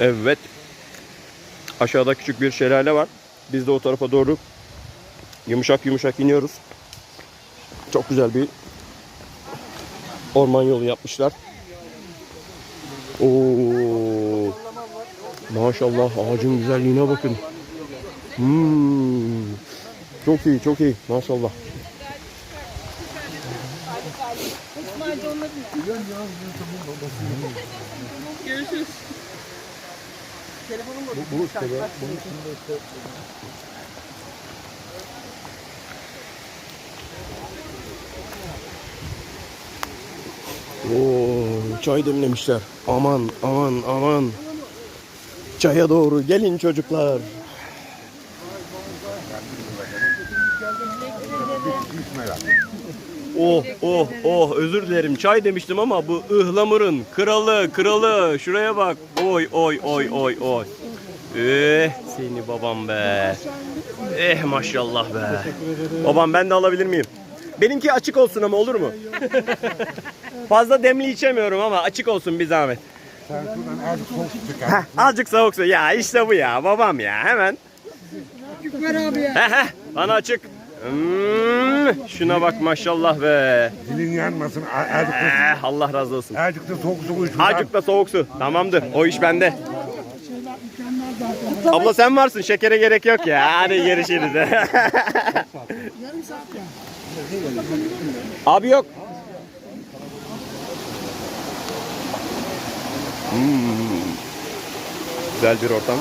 Evet. Aşağıda küçük bir şelale var. Biz de o tarafa doğru yumuşak yumuşak iniyoruz. Çok güzel bir orman yolu yapmışlar. Oo. Maşallah ağacın güzelliğine bakın. Hmm. Çok iyi, çok iyi. Maşallah. Görüşürüz. Bu, bu işte be. Bunun içinde işte Oo, çay demlemişler. Aman aman aman. Çaya doğru gelin çocuklar. Oh oh oh özür dilerim çay demiştim ama bu ıhlamurun kralı kralı şuraya bak. Oy oy oy oy oy. Eh seni babam be. Eh maşallah be. Babam ben de alabilir miyim? Benimki açık olsun ama olur mu? Fazla demli içemiyorum ama açık olsun bir zahmet. Heh, azıcık soğuk su. Ya işte bu ya babam ya hemen. Ver abi ya. Bana açık. Hmm, şuna bak maşallah be. Dilin yanmasın. Eh, Allah razı olsun. azıcık da soğuk su. Azıcık da soğuk su. Tamamdır. O iş bende. Abla sen varsın. Şekere gerek yok ya. Hadi görüşürüz. Abi yok. Hmm. Güzel bir ortam.